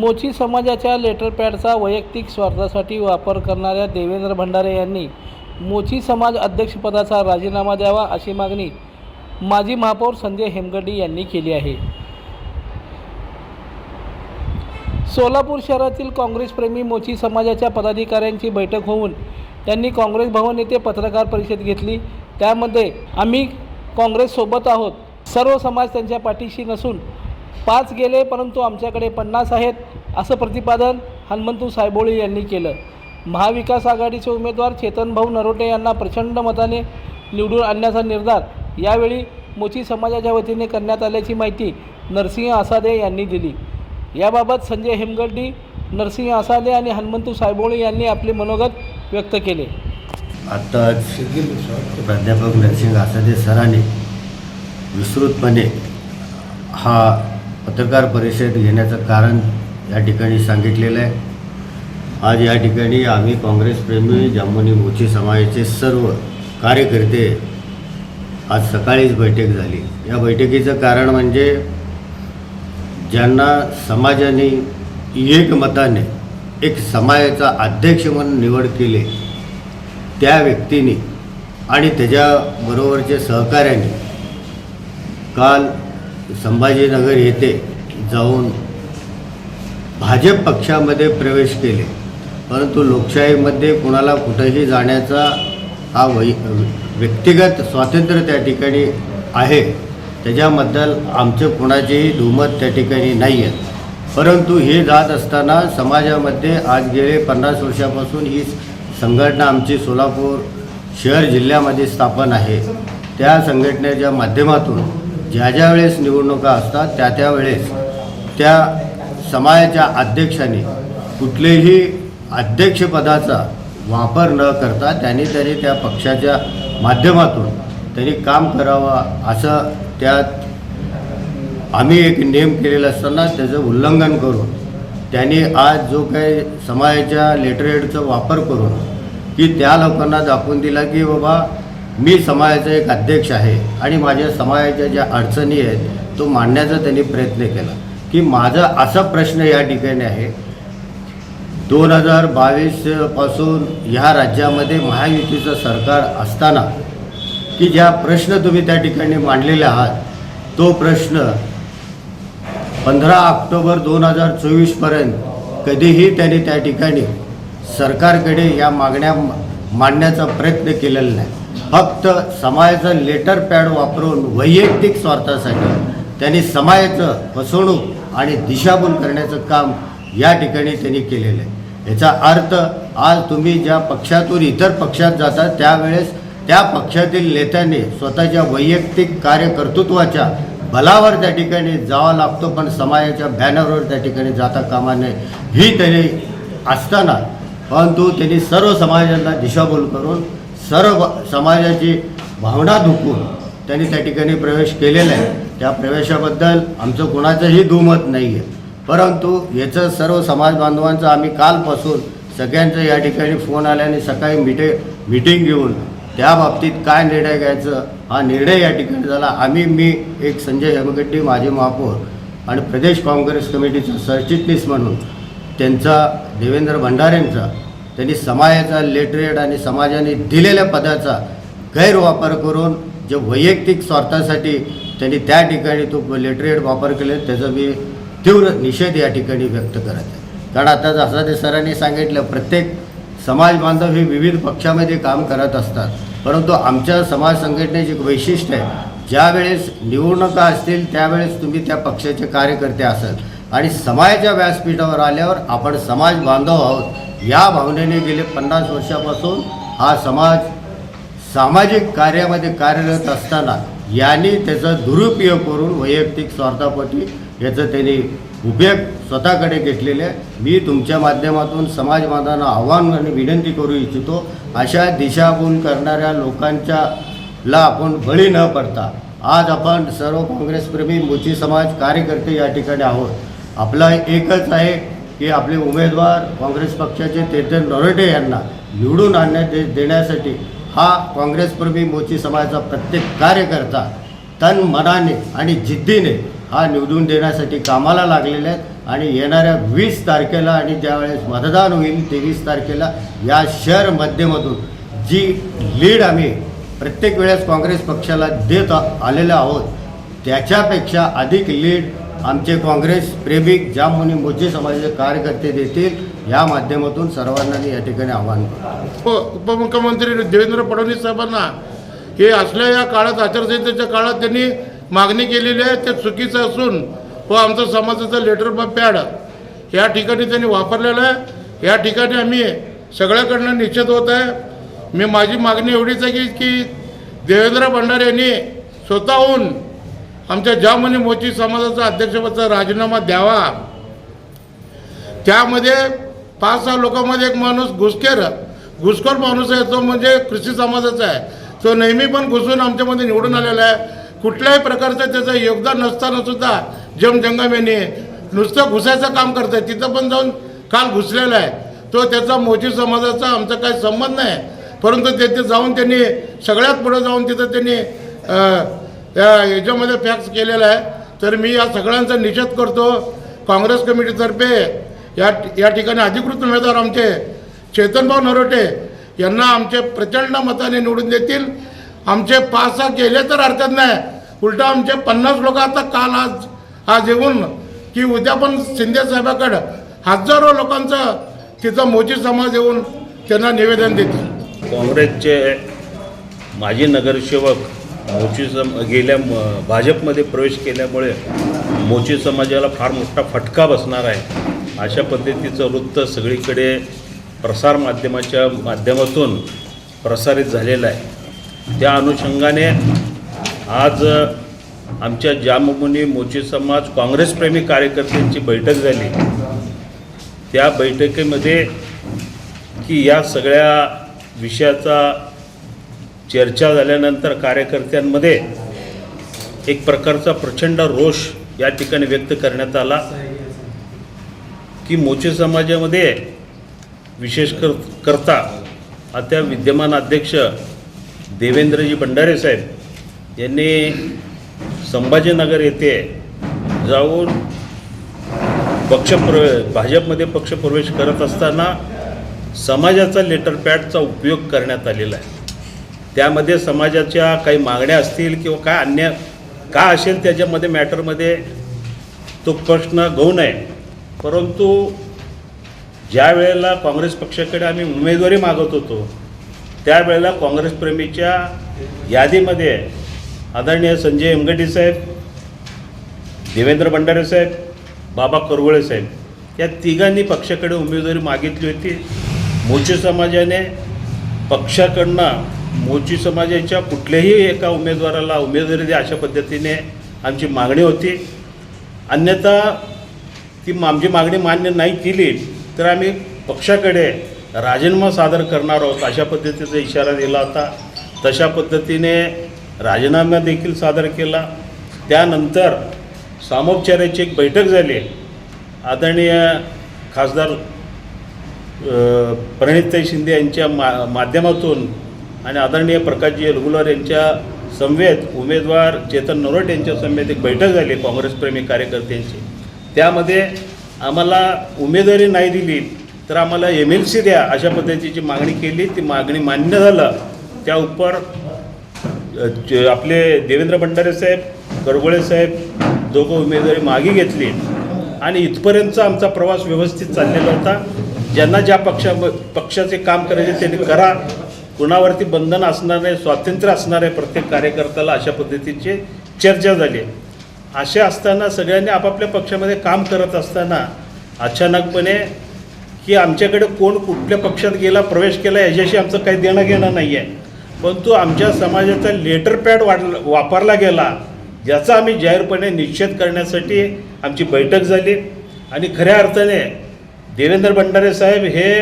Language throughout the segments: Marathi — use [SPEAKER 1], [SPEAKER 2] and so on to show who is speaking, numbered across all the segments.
[SPEAKER 1] मोची समाजाच्या लेटरपॅडचा वैयक्तिक स्वार्थासाठी वापर करणाऱ्या देवेंद्र भंडारे यांनी मोची समाज अध्यक्षपदाचा राजीनामा द्यावा अशी मागणी माजी महापौर संजय हेमगड्डी यांनी केली आहे. सोलापूर शहरातील काँग्रेसप्रेमी मोची समाजाच्या पदाधिकाऱ्यांची बैठक होऊन त्यांनी काँग्रेस भवन येथे पत्रकार परिषद घेतली. त्यामध्ये आम्ही काँग्रेससोबत आहोत. सर्व समाज त्यांच्या पाठीशी नसून पाच गेले परंतु आमच्याकडे पन्नास आहेत असं प्रतिपादन हनुमंतू सायबोळे यांनी केलं. महाविकास आघाडीचे उमेदवार चेतनभाऊ नरोटे यांना प्रचंड मताने निवडून आणण्याचा निर्धार यावेळी मोची समाजाच्या वतीने करण्यात आल्याची माहिती नरसिंह आसादे यांनी दिली. याबाबत संजय हेमगड्डी नरसिंह आसादे आणि हनुमंतू सायबोळे यांनी आपले मनोगत व्यक्त केले.
[SPEAKER 2] आत्ताच प्राध्यापक नरसिंह आसादे सरांनी विस्तृतपणे हा पत्रकार परिषद घेण्याचं कारण या ठिकाणी सांगितलेलं आहे. आज या ठिकाणी आम्ही काँग्रेसप्रेमी जांभुनी मोची समाजाचे सर्व कार्यकर्ते आज सकाळीच बैठक झाली. या बैठकीचं कारण म्हणजे ज्यांना समाजाने एकमताने एक समाजाचा अध्यक्ष म्हणून निवड केली त्या व्यक्तीने आणि त्याच्याबरोबरचे सहकाऱ्यांनी काल संभाजीनगर येथे जाऊन भाजप पक्षामध्ये प्रवेश केले. परंतु लोकशाहीमध्ये कुणाला कुठंही जाण्याचा हा वै व्यक्तिगत स्वातंत्र्य त्या ठिकाणी आहे. त्याच्याबद्दल आमचे कुणाचेही दुमत त्या ठिकाणी नाही आहे परंतु हे जात असताना समाजामध्ये आज गेले पन्नास वर्षापासून ही संघटना आमची सोलापूर शहर जिल्ह्यामध्ये स्थापन आहे. त्या संघटनेच्या माध्यमातून ज्या ज्या वेळेस निवडणुका असतात त्या त्या वेळेस त्या समाजाच्या अध्यक्षांनी कुठलेही अध्यक्षपदाचा वापर न करता त्यांनी तरी त्या पक्षाच्या माध्यमातून त्यांनी काम करावं असं त्यात आम्ही एक नियम केलेला असताना त्याचं उल्लंघन करून त्यांनी आज जो काही समाजाच्या लेटरहेडचा वापर करून की त्या लोकांना दाखवून दिला की बाबा मी समाजाचा एक अध्यक्ष आहे आणि माझ्या समाजाच्या ज्या अडचणी आहेत तो मांडण्याचा त्यांनी प्रयत्न केला. की माझा असा प्रश्न या ठिकाणी आहे दोन हजार बावीसपासून ह्या राज्यामध्ये महायुतीचं सरकार असताना की ज्या प्रश्न तुम्ही त्या ठिकाणी मांडलेले आहात तो प्रश्न पंधरा ऑक्टोबर दोन हजार चोवीसपर्यंत कधीही त्यांनी त्या ठिकाणी सरकारकडे या मागण्या मांडण्याचा प्रयत्न केलेला नाही. फक्त समाजाचं लेटर पॅड वापरून वैयक्तिक स्वार्थासाठी त्यांनी समाजाचं फसवणूक आणि दिशाभूल करण्याचं काम या ठिकाणी त्यांनी केलेलं आहे. याचा अर्थ आज तुम्ही ज्या पक्षातून इतर पक्षात जाता त्यावेळेस त्या पक्षातील नेत्यांनी स्वतःच्या वैयक्तिक कार्यकर्तृत्वाच्या बलावर त्या ठिकाणी जावा लागतो पण समाजाच्या बॅनरवर त्या ठिकाणी जाता कामा नये. ही त्यांनी असताना परंतु त्यांनी सर्व समाजाला दिशाभूल करून सर्व समाजाची भावना दुखून त्यांनी त्या ठिकाणी प्रवेश केलेला आहे. त्या प्रवेशाबद्दल आमचं कुणाचंही दुमत नाही आहे परंतु याचं सर्व समाज बांधवांचं आम्ही कालपासून सगळ्यांचं या ठिकाणी फोन आल्याने सकाळी मिटे मिटिंग घेऊन त्या बाबतीत काय निर्णय घ्यायचं हा निर्णय या ठिकाणी झाला. आम्ही मी एक संजय हेमगड्डी माजी महापौर आणि प्रदेश काँग्रेस कमिटीचा सरचिटणीस म्हणून त्यांचा देवेंद्र भंडारेंचा त्यांनी समाजाचा लेटरेट आणि समाजाने दिलेल्या पदाचा गैरवापर करून जे वैयक्तिक स्वार्थासाठी त्यांनी त्या ठिकाणी तो लेटरेट वापर केले त्याचा मी तीव्र निषेध या ठिकाणी व्यक्त करत आहे. कारण आता जसं ते सरांनी सांगितलं प्रत्येक समाज बांधव हे विविध पक्षामध्ये काम करत असतात. परंतु आमच्या समाज संघटनेचे एक वैशिष्ट्य आहे ज्यावेळेस निवडणुका असतील त्यावेळेस तुम्ही त्या पक्षाचे कार्यकर्ते असाल. आणि समाजाच्या व्यासपीठावर आल्यावर आपण समाज बांधव आहोत. या भावनेने गेले पन्नास वर्षापासून हा समाज सामाजिक कार्यामध्ये कार्यरत असताना यांनी त्याचा दुरुपयोग करून वैयक्तिक स्वार्थापोटी याचं त्यांनी उपयोग स्वतःकडे घेतलेले आहे. मी तुमच्या माध्यमातून समाज आव्हान आणि विनंती करू इच्छितो अशा दिशाभूल करणाऱ्या लोकांच्या ला आपण बळी न पडता आज आपण सर्व काँग्रेसप्रेमी मोची समाज कार्यकर्ते या ठिकाणी आहोत आपला एकच आहे की आपले उमेदवार काँग्रेस पक्षाचे तेथे नरोटे यांना निवडून आणण्यात दे देण्यासाठी हा काँग्रेसप्रेमी मोची समाजाचा प्रत्येक कार्यकर्ता तन मनाने आणि जिद्दीने हा निवडून देण्यासाठी कामाला लागलेले आहेत. आणि येणाऱ्या वीस तारखेला आणि ज्यावेळेस मतदान होईल तेवीस तारखेला या शहर मध्यमधून जी लीड आम्ही प्रत्येक वेळेस काँग्रेस पक्षाला देत आलेलो आहोत त्याच्यापेक्षा अधिक लीड आमचे काँग्रेस प्रेमिक ज्या मुनी समाजाचे कार्यकर्ते देतील या माध्यमातून सर्वांना मी या ठिकाणी आव्हान करतो.
[SPEAKER 3] उपमुख्यमंत्री देवेंद्र फडणवीस साहेबांना हे असल्या या काळात आचारसंहितेच्या काळात त्यांनी मागणी केलेली आहे ते चुकीचं असून व आमचं समाजाचं लेटर ऑफ पॅड या ठिकाणी त्यांनी वापरलेलं आहे. या ठिकाणी आम्ही सगळ्याकडनं निश्चित होत आहे. मी माझी मागणी एवढीच आहे की की देवेंद्र भंडारे यांनी स्वतःहून आमच्या जामनी मोची समाजाचा अध्यक्षपदाचा राजीनामा द्यावा. त्यामध्ये पाच सहा लोकांमध्ये एक माणूस घुसखेर घुसखोर माणूस आहे तो म्हणजे कृषी समाजाचा आहे. तो नेहमी पण घुसून आमच्यामध्ये निवडून आलेला आहे. कुठल्याही प्रकारचं त्याचं योगदान नसताना सुद्धा जमजंगम यांनी नुसतं घुसायचं काम करत आहे तिथं पण जाऊन काल घुसलेला आहे. तो त्याचा मोची समाजाचा आमचा काही संबंध नाही. परंतु तिथे जाऊन त्यांनी सगळ्यात पुढे जाऊन तिथं त्यांनी त्या याच्यामध्ये फॅक्स केलेला आहे. तर मी या सगळ्यांचा निषेध करतो. काँग्रेस कमिटीतर्फे या या ठिकाणी अधिकृत उमेदवार आमचे चेतनभाऊ नरोटे यांना आमचे प्रचंड मताने निवडून देतील. आमचे पाच सहा गेले तर हरकत नाही. उलटा आमचे पन्नास लोक आता काल आज आज येऊन की उद्या पण शिंदे साहेबाकडं हजारो लोकांचं तिथं मोची समाज येऊन त्यांना निवेदन देतील.
[SPEAKER 4] काँग्रेसचे माजी नगरसेवक मोची सम गेल्या म- भाजपमध्ये प्रवेश केल्यामुळे मोची समाजाला फार मोठा फटका बसणार आहे. अशा पद्धतीचं वृत्त सगळीकडे प्रसारमाध्यमाच्या माध्यमातून प्रसारित झालेलं आहे. त्या अनुषंगाने आज आमच्या जाममुनी मोची समाज काँग्रेसप्रेमी कार्यकर्त्यांची बैठक झाली. त्या बैठकीमध्ये की या सगळ्या विषयाचा चर्चा झाल्यानंतर कार्यकर्त्यांमध्ये एक प्रकारचा प्रचंड रोष या ठिकाणी व्यक्त करण्यात आला. की मोचे समाजामध्ये विशेष कर करता आता विद्यमान अध्यक्ष देवेंद्रजी भंडारे साहेब यांनी संभाजीनगर येथे जाऊन पक्षप्र भाजपमध्ये पक्षप्रवेश करत असताना समाजाचा लेटर पॅडचा उपयोग करण्यात आलेला आहे. त्यामध्ये समाजाच्या काही मागण्या असतील किंवा काय अन्य का असेल त्याच्यामध्ये मॅटरमध्ये तो प्रश्न गौण आहे परंतु ज्या वेळेला काँग्रेस पक्षाकडे आम्ही उमेदवारी मागत होतो त्यावेळेला काँग्रेसप्रेमीच्या यादीमध्ये आदरणीय संजय एमगडी साहेब देवेंद्र भंडारे साहेब बाबा करवळे साहेब या तिघांनी पक्षाकडे उमेदवारी मागितली होती. मोचे समाजाने पक्षाकडनं मोची समाजाच्या कुठल्याही एका उमेदवाराला उमेदवारी द्या अशा पद्धतीने आमची मागणी होती. अन्यथा ती आमची मागणी मान्य नाही केली तर आम्ही पक्षाकडे राजीनामा सादर करणार आहोत अशा पद्धतीचा इशारा दिला होता. तशा पद्धतीने राजीनामा देखील सादर केला. त्यानंतर सामोपचाराची एक बैठक झाली. आदरणीय खासदार अ, प्रणितताई शिंदे यांच्या मा माध्यमातून आणि आदरणीय प्रकाशजी रेगुलर यांच्या समवेत उमेदवार चेतन नरोट यांच्या समवेत एक बैठक झाली काँग्रेसप्रेमी कार्यकर्त्यांची. त्यामध्ये आम्हाला उमेदवारी नाही दिली तर आम्हाला एम एल सी द्या अशा पद्धतीची मागणी केली. ती मागणी मान्य झालं. त्या उपर जे आपले देवेंद्र भंडारे साहेब करगोळे साहेब दोघं उमेदवारी मागे घेतली. आणि इथपर्यंतचा आमचा प्रवास व्यवस्थित चाललेला होता. ज्यांना ज्या पक्षा पक्षाचे काम करायचे त्यांनी करा. कुणावरती बंधन असणार नाही स्वातंत्र्य असणार आहे प्रत्येक कार्यकर्त्याला अशा पद्धतीची चर्चा झाली. असे असताना सगळ्यांनी आपापल्या पक्षामध्ये काम करत असताना अचानकपणे की आमच्याकडे कोण कुठल्या पक्षात गेला प्रवेश केला याच्याशी आमचं काही देणं घेणं नाही आहे परंतु आमच्या समाजाचा लेटर पॅड वाढ वापरला गेला याचा आम्ही जाहीरपणे निश्चित करण्यासाठी आमची बैठक झाली. आणि खऱ्या अर्थाने देवेंद्र भंडारे साहेब हे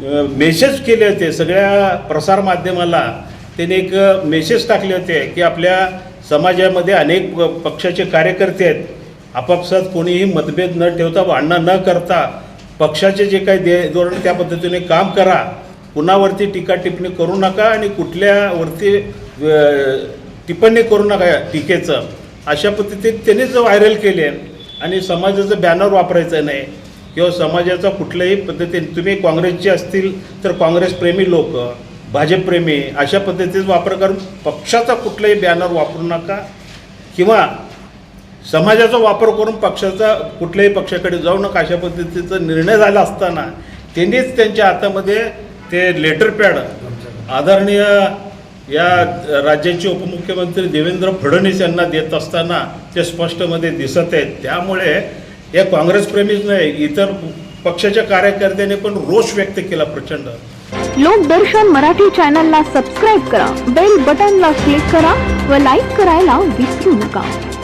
[SPEAKER 4] मेसेज केले होते सगळ्या प्रसारमाध्यमाला त्यांनी एक मेसेज टाकले होते की आपल्या समाजामध्ये अनेक प- पक्षाचे कार्यकर्ते आहेत. आपापसात कोणीही मतभेद न ठेवता भांडणं न करता पक्षाचे जे काही दे धोरण त्या पद्धतीने काम करा. कुणावरती टीका टिप्पणी करू नका आणि कुठल्यावरती टिप्पणी करू नका टीकेचं. अशा पद्धतीत त्यांनीच व्हायरल केले. आणि समाजाचं बॅनर वापरायचं नाही. किंवा समाजाचा कुठल्याही पद्धतीने तुम्ही काँग्रेसचे असतील तर काँग्रेसप्रेमी लोक भाजपप्रेमी अशा पद्धतीचा वापर करून पक्षाचा कुठलाही बॅनर वापरू नका किंवा समाजाचा वापर करून पक्षाचा कुठल्याही पक्षाकडे जाऊ नका अशा पद्धतीचा निर्णय झाला असताना त्यांनीच त्यांच्या हातामध्ये ते लेटर पॅड आदरणीय या राज्याचे उपमुख्यमंत्री देवेंद्र फडणवीस यांना देत असताना ते स्पष्टमध्ये दिसत आहेत. त्यामुळे या काँग्रेसप्रेमीच नाही इतर पक्षाच्या कार्यकर्त्यांनी पण रोष व्यक्त केला प्रचंड.
[SPEAKER 5] लोकदर्शन मराठी चॅनलला सबस्क्राईब करा बेल बटनला क्लिक करा व लाईक करायला विसरू नका.